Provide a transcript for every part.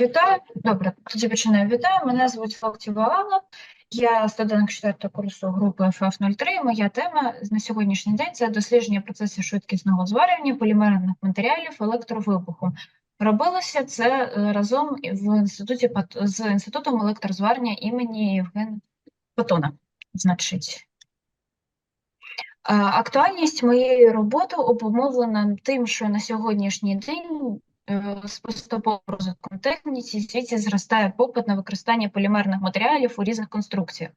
Вітаю, добре, тоді починаю. Вітаю. Мене звуть Локтєва Алла. Я студент 4 курсу групи FF03. Моя тема на сьогоднішній день це дослідження процесів швидкісного зварювання полімерних матеріалів електровибуху. Робилося це е, разом в інституті з інститутом електрозварення імені Євгена Патона. Значить, Актуальність моєї роботи обумовлена тим, що на сьогоднішній день е, з поступовим розвитком техніці в світі зростає попит на використання полімерних матеріалів у різних конструкціях.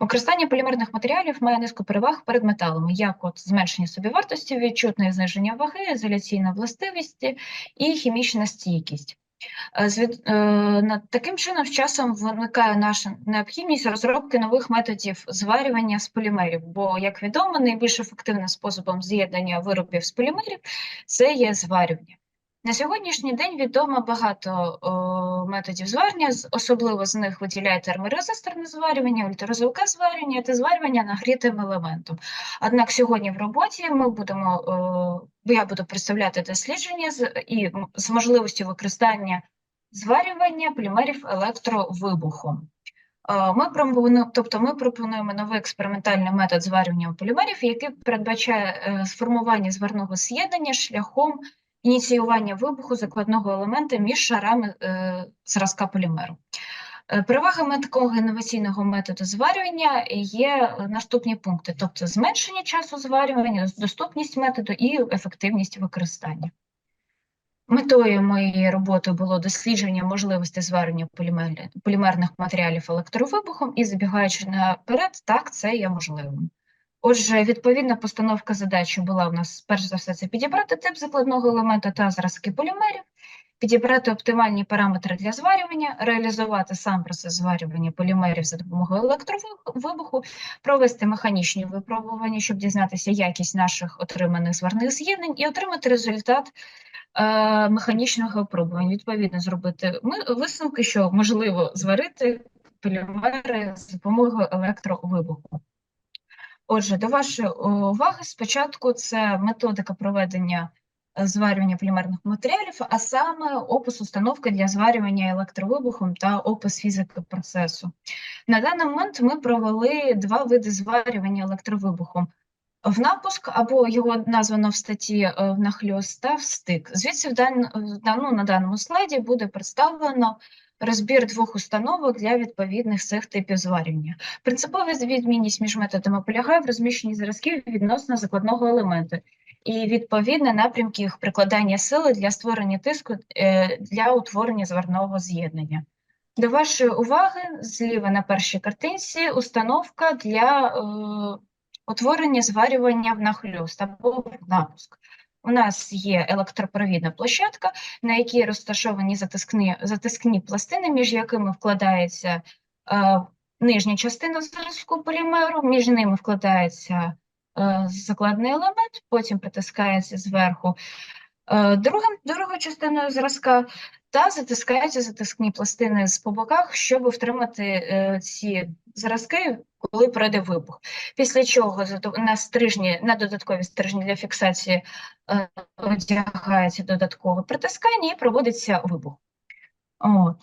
Використання полімерних матеріалів має низку переваг перед металами, як от зменшення собівартості, відчутне зниження ваги, ізоляційна властивість і хімічна стійкість. Е, е, таким чином з часом виникає наша необхідність розробки нових методів зварювання з полімерів, бо, як відомо, найбільш ефективним способом з'єднання виробів з полімерів це є зварювання. На сьогоднішній день відомо багато о, методів зварювання, з- особливо з них виділяє терморезисторне зварювання, ультразвуке зварювання та зварювання нагрітим елементом. Однак сьогодні в роботі ми будемо, о, я буду представляти дослідження з, і з можливістю використання зварювання полімерів електровибуху. Е, Ми пропонуємо, тобто ми пропонуємо новий експериментальний метод зварювання полімерів, який передбачає е, сформування зварного з'єднання шляхом ініціювання вибуху закладного елемента між шарами е, зразка полімеру. Е, Перевагами такого інноваційного методу зварювання є наступні пункти: тобто зменшення часу зварювання, доступність методу і ефективність використання. Метою моєї роботи було дослідження можливості зварення полімерних матеріалів електровибухом і забігаючи наперед, так, це є можливим. Отже, відповідна постановка задачі була у нас перш за все це підібрати тип закладного елемента та зразки полімерів, підібрати оптимальні параметри для зварювання, реалізувати сам процес зварювання полімерів за допомогою електровибуху, провести механічні випробування, щоб дізнатися якість наших отриманих зварних з'єднань і отримати результат е, механічного випробування. Відповідно, зробити ми висновки, що можливо зварити полімери з допомогою електровибуху. Отже, до вашої уваги спочатку це методика проведення е, зварювання полімерних матеріалів, а саме опис установки для зварювання електровибухом та опис фізики процесу. На даний момент ми провели два види зварювання електровибухом. В напуск або його названо в статті е, в нахльост та в стик. Звідси в дан, дану, на даному слайді буде представлено розбір двох установок для відповідних цих типів зварювання. Принципова відмінність між методами полягає в розміщенні зразків відносно закладного елементу і відповідно напрямки їх прикладання сили для створення тиску е, для утворення зварного з'єднання. До вашої уваги, зліва на першій картинці установка для е, утворення зварювання в нахльост або в напуск. У нас є електропровідна площадка, на якій розташовані затискні, затискні пластини, між якими вкладається е, нижня частина зразку полімеру, між ними вкладається е, закладний елемент, потім притискається зверху е, друга, друга частина зразка та затискаються затискні пластини з по боках, щоб втримати е, ці зразки, коли пройде вибух. Після чого на стрижні, на додаткові стрижні для фіксації е, одягається додаткове притискання і проводиться вибух. От.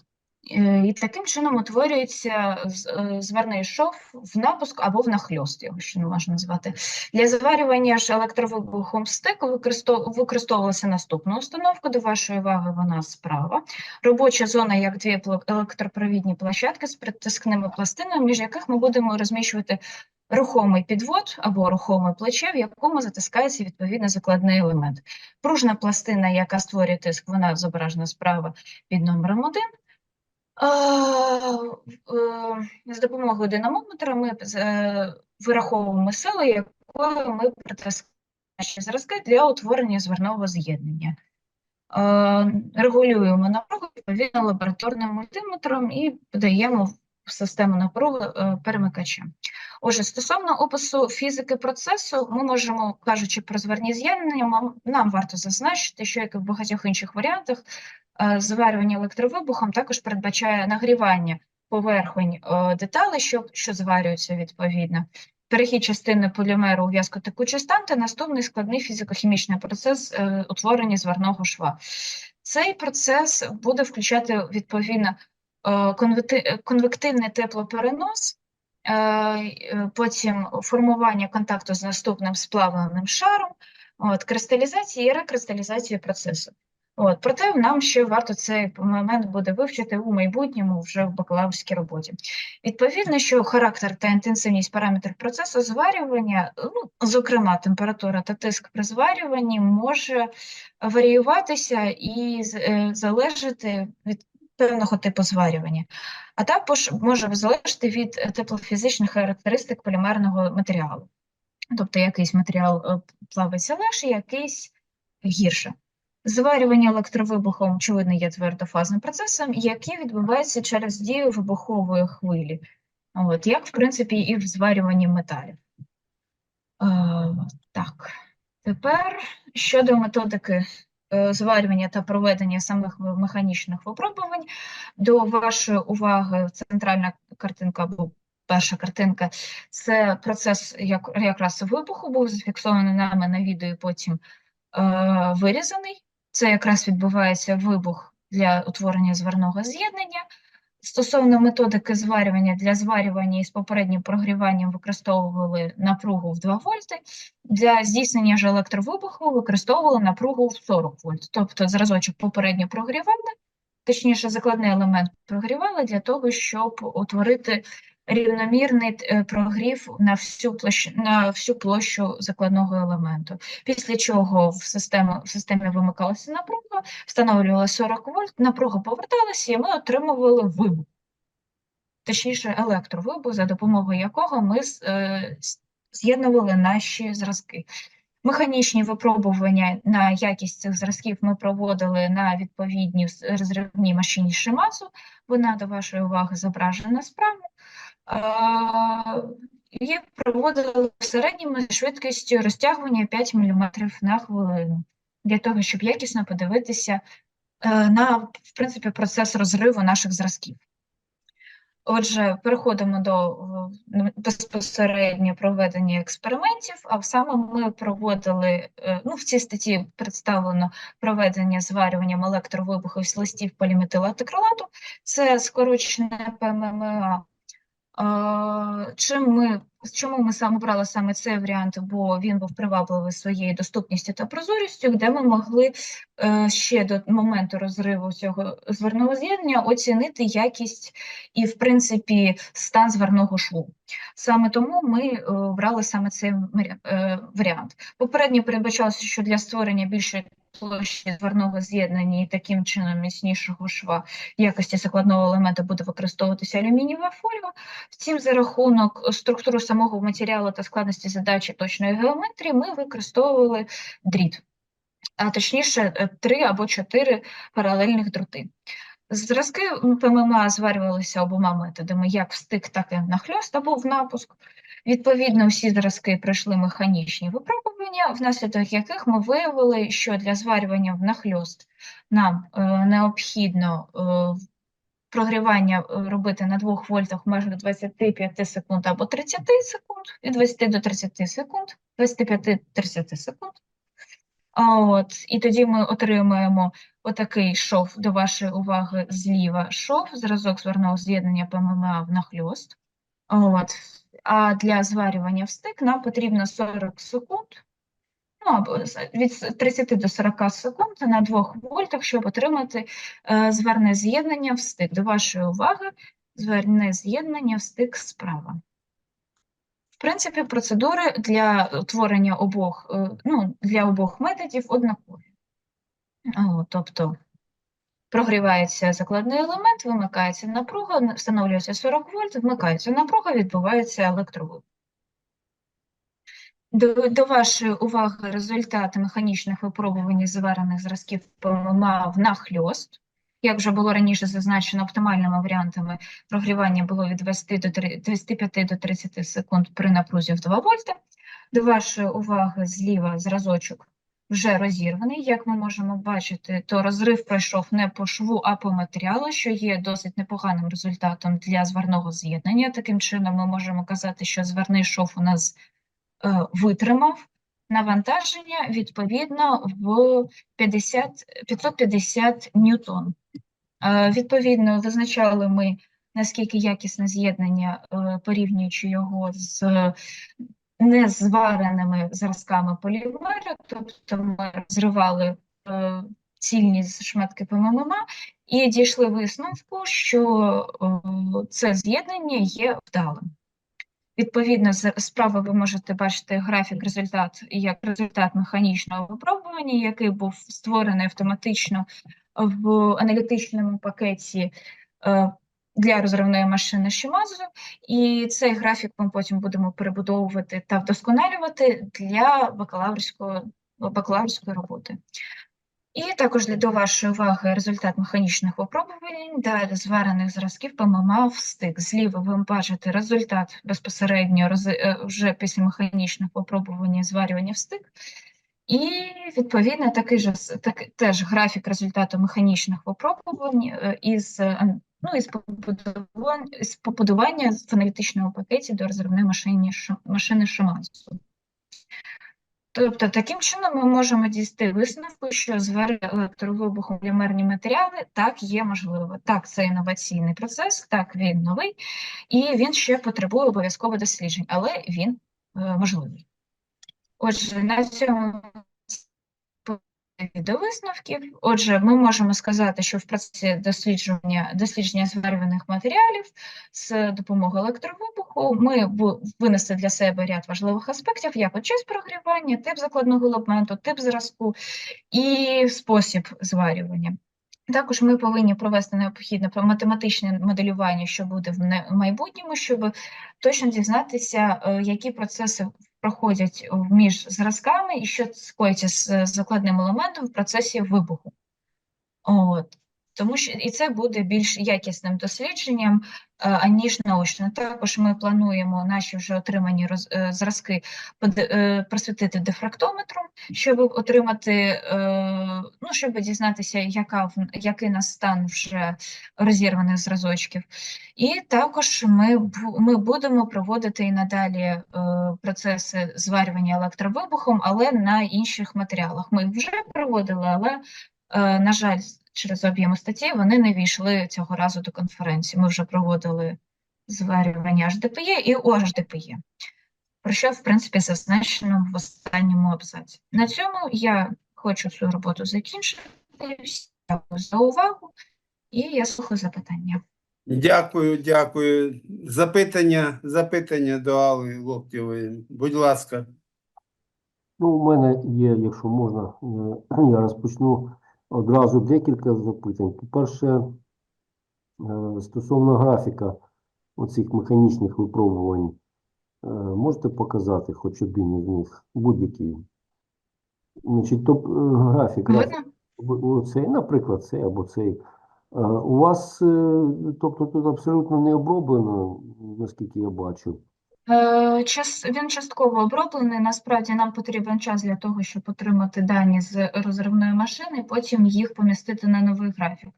Е, І таким чином утворюється з- е, зварний шов в напуск або в нахльост, його ще не можна назвати. Для заварювання ж електровибухом використов- використовувалася наступна установка. До вашої уваги вона справа. Робоча зона як дві електропровідні площадки з притискними пластинами, між яких ми будемо розміщувати рухомий підвод або рухоме плече, в якому затискається відповідно закладний елемент. Пружна пластина, яка створює тиск, вона зображена справа під номером 1. З допомогою динамометра ми е, вираховуємо силу, якою ми притискаємо наші зразки для утворення зверного з'єднання. Е, Регулюємо напругу відповідно лабораторним мультиметром і подаємо в систему напруги перемикача. Отже, стосовно опису фізики процесу, ми можемо, кажучи про зварні з'єднання, нам варто зазначити, що як і в багатьох інших варіантах, е, зварювання електровибухом також передбачає нагрівання поверхонь е, деталей, що, що зварюються відповідно. перехід частини полімеру у в'язкотекучий стан та наступний складний фізико-хімічний процес е, утворення зварного шва. Цей процес буде включати відповідно конвективний теплоперенос, потім формування контакту з наступним сплавленим шаром, от, кристалізація і рекристалізація процесу. От, проте нам ще варто цей момент буде вивчити у майбутньому вже в бакалаврській роботі. Відповідно, що характер та інтенсивність параметрів процесу зварювання, ну, зокрема температура та тиск при зварюванні, може варіюватися і е, залежати від певного типу зварювання, а також може залежати від е, теплофізичних характеристик полімерного матеріалу. Тобто якийсь матеріал е, плавиться легше, якийсь гірше. Зварювання електровибухом, очевидно, є твердофазним процесом, який відбувається через дію вибухової хвилі, От, як, в принципі, і в зварюванні металів. Е, так, тепер щодо методики зварювання та проведення самих механічних випробувань, до вашої уваги центральна картинка або перша картинка це процес як, якраз вибуху, був зафіксований нами на відео і потім е, вирізаний. Це якраз відбувається вибух для утворення зварного з'єднання. Стосовно методики зварювання, для зварювання із попереднім прогріванням використовували напругу в 2 вольти, для здійснення ж електровибуху використовували напругу в 40 вольт. Тобто зразочок попередньо прогрівали, точніше, закладний елемент прогрівали для того, щоб утворити рівномірний е, прогрів на всю площу, на всю площу закладного елементу. Після чого в систему, в системі вимикалася напруга, встановлювала 40 вольт, напруга поверталася, і ми отримували вибух. Точніше, електровибух, за допомогою якого ми е, з'єднували наші зразки. Механічні випробування на якість цих зразків ми проводили на відповідній розривній машині Шимасу. Вона до вашої уваги зображена справа. І проводили в середньому зі швидкістю розтягування 5 мм на хвилину для того, щоб якісно подивитися е, на в принципі, процес розриву наших зразків. Отже, переходимо до безпосередньо проведення експериментів, а саме ми проводили, е, ну, в цій статті представлено проведення зварюванням електровибухів з листів поліметилатикрилату. Це скорочене ПММА. Чим ми, чому ми саме брали саме цей варіант? Бо він був привабливий своєю доступністю та прозорістю, де ми могли е, ще до моменту розриву цього зверного з'єднання оцінити якість і, в принципі, стан зверного шву. Саме тому ми е, брали саме цей е, варіант. Попередньо передбачалося, що для створення більшої площі зверного з'єднання і таким чином міцнішого шва якості закладного елемента буде використовуватися алюмінієва фольга. Втім, за рахунок структури самого матеріалу та складності задачі точної геометрії ми використовували дріт, а точніше е, три або чотири паралельних дроти. Зразки ПММА зварювалися обома методами, як в стик, так і нахльост або в напуск. Відповідно, всі зразки пройшли механічні випробування, внаслідок яких ми виявили, що для зварювання в нахльост нам е, необхідно е, прогрівання е, робити на 2 вольтах в межах 25 секунд або 30 секунд, від 20 до 30 секунд, 25-30 секунд. От, і тоді ми отримаємо отакий шов до вашої уваги зліва шов, зразок зверного з'єднання ПММА в нахльост. От. А для зварювання в стик нам потрібно 40 секунд, ну або від 30 до 40 секунд на 2 вольтах, щоб отримати е, зверне з'єднання в стик. До вашої уваги, зверне з'єднання в стик справа. В принципі, процедури для утворення обох, е, ну, для обох методів однакові. Тобто прогрівається закладний елемент, вимикається напруга, встановлюється 40 вольт, вмикається напруга, відбувається електровибух. До, до вашої уваги результати механічних випробувань зварених зразків ПМА в нахльост. Як вже було раніше зазначено, оптимальними варіантами прогрівання було від 20 до 25 до 30 секунд при напрузі в 2 вольта. До вашої уваги зліва зразочок вже розірваний. Як ми можемо бачити, то розрив пройшов не по шву, а по матеріалу, що є досить непоганим результатом для зварного з'єднання. Таким чином, ми можемо казати, що зварний шов у нас е, витримав навантаження відповідно в 50, 550 ньютон. Е, Відповідно, визначали ми, наскільки якісне з'єднання, е, порівнюючи його з незвареними зразками полімеру, тобто ми розривали е, цільні шматки ПММА і дійшли висновку, що е, це з'єднання є вдалим. Відповідно, справа ви можете бачити графік результат як результат механічного випробування, який був створений автоматично в аналітичному пакеті е, для розривної машини Shimano, і цей графік ми потім будемо перебудовувати та вдосконалювати для бакалаврської, бакалаврської роботи. І також до вашої уваги результат механічних випробувань для зварених зразків ПММА в стик. Зліва ви бачите результат безпосередньо е, вже після механічних випробувань зварювання в стик. І відповідно такий же так, теж графік результату механічних випробувань е, із, ну, побудувань, із побудування в аналітичному пакеті до розривної машини, машини Шиманську. Тобто, таким чином ми можемо дійти висновку, що зварити електровибухом полімерні матеріали так є можливо. Так, це інноваційний процес, так він новий, і він ще потребує обов'язково досліджень, але він е, можливий. Отже, на цьому до висновків. Отже, ми можемо сказати, що в процесі дослідження дослідження зварюваних матеріалів з допомогою електровибуху ми винесли для себе ряд важливих аспектів, як от час прогрівання, тип закладного елементу, тип зразку і спосіб зварювання. Також ми повинні провести необхідне математичне моделювання, що буде в майбутньому, щоб точно дізнатися, е, які процеси проходять між зразками і що скоїться з закладним елементом в процесі вибуху. От. Тому що і це буде більш якісним дослідженням, е, аніж наочне. Також ми плануємо наші вже отримані роз, е, зразки е, просвітити дифрактометром, щоб отримати, ну, щоб дізнатися, яка який нас стан вже розірваних зразочків. І також ми, ми будемо проводити і надалі процеси зварювання електровибухом, але на інших матеріалах. Ми вже проводили, але, на жаль, через об'єми статті вони не війшли цього разу до конференції. Ми вже проводили зварювання HDPE і OHDPE, про що, в принципі, зазначено в останньому абзаці. На цьому я хочу свою роботу закінчити. Дякую за увагу, і я слухаю запитання. Дякую, дякую. Запитання, запитання до Алли Локтєвої. Будь ласка. Ну, у мене є, якщо можна, е, я розпочну одразу декілька запитань. По-перше, е, стосовно графіка оцих механічних випробувань, е, можете показати хоч один із них, будь-який? Значить, топ, е, графік, оцей, наприклад, цей або цей. У вас, тобто тут абсолютно не оброблено, наскільки я бачу. Е, Час, він частково оброблений. Насправді нам потрібен час для того, щоб отримати дані з розривної машини, потім їх помістити на новий графік.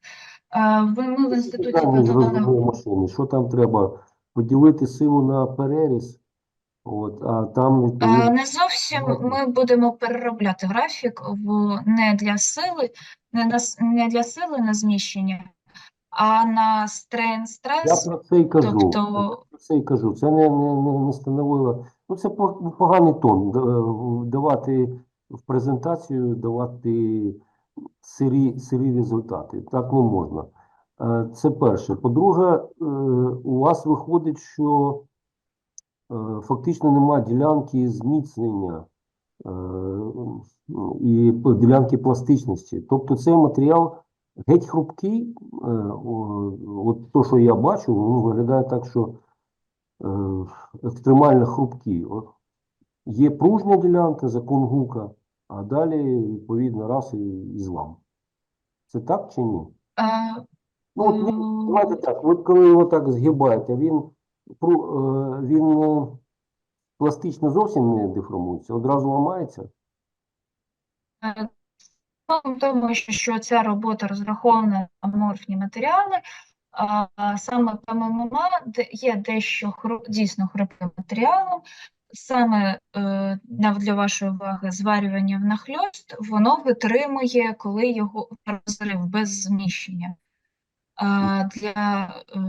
Е, ви- Ми в інституті подавали. машини. Що там треба? Поділити силу на переріз, от, а там Е, відповідно. Не зовсім ми будемо переробляти графік в не для сили, не на не для сили на зміщення, а на стрейн Я стрес. про це і кажу. Тобто, Це і кажу. Це не, не, не, становило. Ну, це поганий тон. е, Давати в презентацію, давати сирі, сирі результати. Так не можна. Е, Це перше. По-друге, е, у вас виходить, що фактично немає ділянки зміцнення і ділянки пластичності. Тобто цей матеріал геть хрупкий. От то, що я бачу, воно виглядає так, що екстремально хрупкий. От є пружня ділянка, закон гука, а далі, відповідно, раз і, і злам. Це так чи ні? е, Ну, от він, давайте так, от коли його так згибаєте, він, е, він е, пластично зовсім не деформується, одразу ламається. Е, в тому, що ця робота розрахована на аморфні матеріали, а, саме ПММА є дещо дійсно хрупким матеріалом. Саме е, для вашої уваги зварювання внахльост, воно витримує, коли його розрив без зміщення. А для е,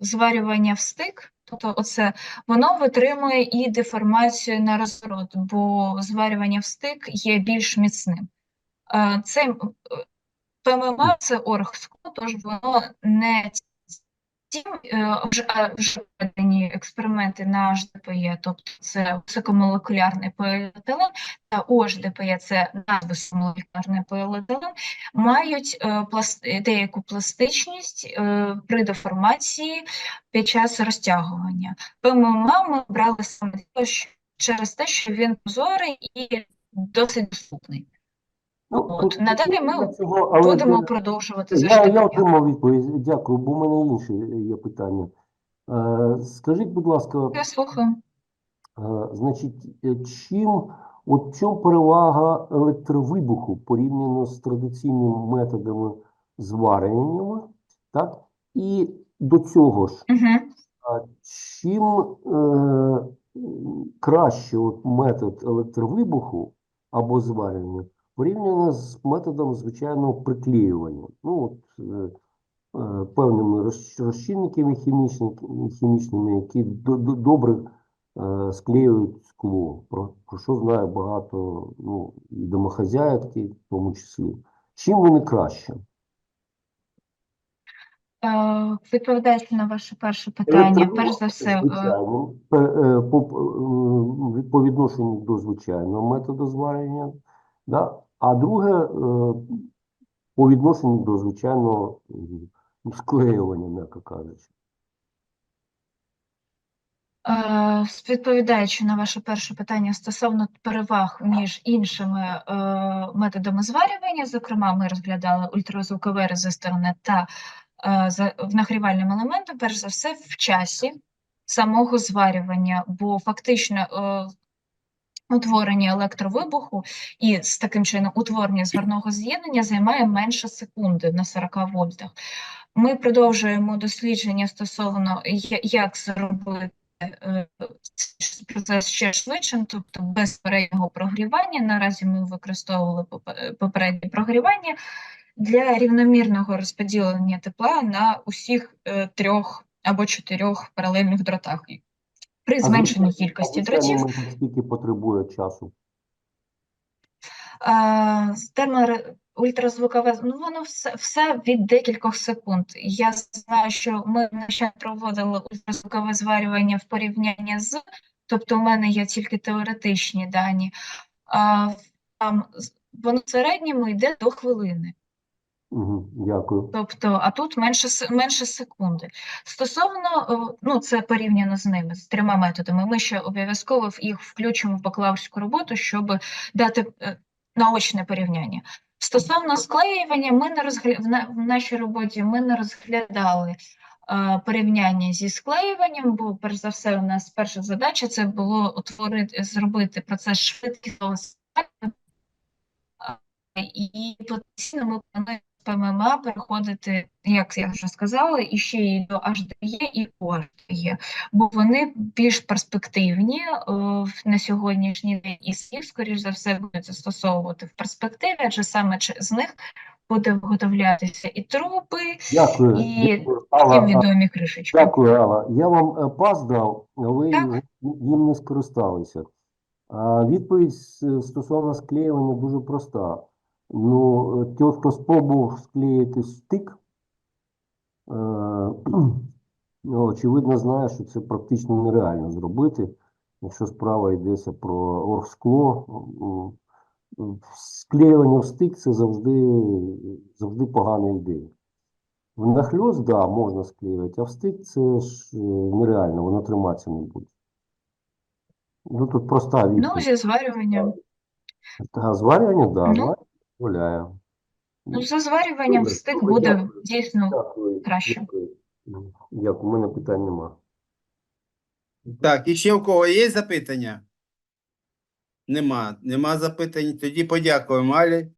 зварювання в стик, тобто оце воно витримує і деформацію на розворот, бо зварювання в стик є більш міцним. Це е, ПММА це оргскло, тож воно не тім е, вже вже проведені експерименти на HDPE, тобто це високомолекулярний поліетилен та OHDPE, це надвисокомолекулярний поліетилен, мають е, деяку пластичність е, при деформації під час розтягування. ПММА ми брали саме через те, що він прозорий і досить доступний. Ну, От, надалі ми цього, але Будемо де- продовжувати Я, я отримав відповідь. Дякую, бо в мене інше є питання. Е, Скажіть, будь ласка, Я слухаю. е, значить, е, чим, от чому перевага електровибуху порівняно з традиційними методами зварювання, так? І до цього ж, Угу. чим е, краще от метод електровибуху або зварювання порівняно з методом звичайного приклеювання? Ну, от, е, е, певними розчинниками хімічними, хімічними, які до- до- добре е, склеюють скло, про, про що знає багато ну, і в тому числі. Чим вони краще? Е, Відповідаючи на ваше перше питання, перш за все, по, е, по відношенню до звичайного методу зварювання, да? а друге е, по відношенню до звичайного склеювання, м'яко кажучи. Е, Відповідаючи на ваше перше питання стосовно переваг між іншими е, методами зварювання, зокрема, ми розглядали ультразвукове резисторне та нагрівальним елементом, перш за все, в часі самого зварювання, бо фактично утворення електровибуху і з таким чином утворення згарного з'єднання займає менше секунди на 40 вольтах. Ми продовжуємо дослідження стосовно як зробити е, процес ще швидшим, тобто без переднього прогрівання. Наразі ми використовували попереднє прогрівання для рівномірного розподілення тепла на усіх е, трьох або чотирьох паралельних дротах. При зменшенні кількості дротів скільки потребує часу? З термо- ультразвукове, ну воно все, все від декількох секунд. Я знаю, що ми ще проводили ультразвукове зварювання в порівнянні з, тобто у мене є тільки теоретичні дані, а там воно в середньому йде до хвилини. Дякую. Тобто, а тут менше, менше секунди. Стосовно, е, ну це порівняно з ними, з трьома методами. Ми ще обов'язково їх включимо в бакалаврську роботу, щоб дати е, наочне порівняння. Стосовно склеювання, ми не розгля... в, нашій роботі ми не розглядали е, порівняння зі склеюванням, бо перш за все, у нас перша задача це було утворити, зробити процес швидкісного і потенційно ми плануємо ПММА переходити, як я вже сказала, і ще й до HDE і OHDE, бо вони більш перспективні е, на сьогоднішній день, і їх, скоріш за все, будуть застосовувати в перспективі, адже саме з них буде виготовлятися і труби, Дякую. І Дякую. Алла, відомі кришечки. Дякую, Алла. Я вам е, пас дав, а ви Так. їм не скористалися. Відповідь стосовно склеювання дуже проста. Ну, ті, хто спробував склеїти стик, е, ну, очевидно знає, що це практично нереально зробити, якщо справа йдеться про оргскло. Склеювання в стик це завжди, завжди погана ідея. В нахльост, да, можна склеювати, а в стик це ж е, нереально, воно триматися не буде. Ну, тут проста Ну, відповідь. зі зварюванням. Та, зварювання, да, Ну. Дозволяє. Ну, за зварюванням Добре, стик добре, буде дякую. дійсно Дякую. краще. Дякую. Дякую, у мене питань нема. Так, і ще у кого є запитання? Нема. Нема запитань. Тоді подякуємо Алі.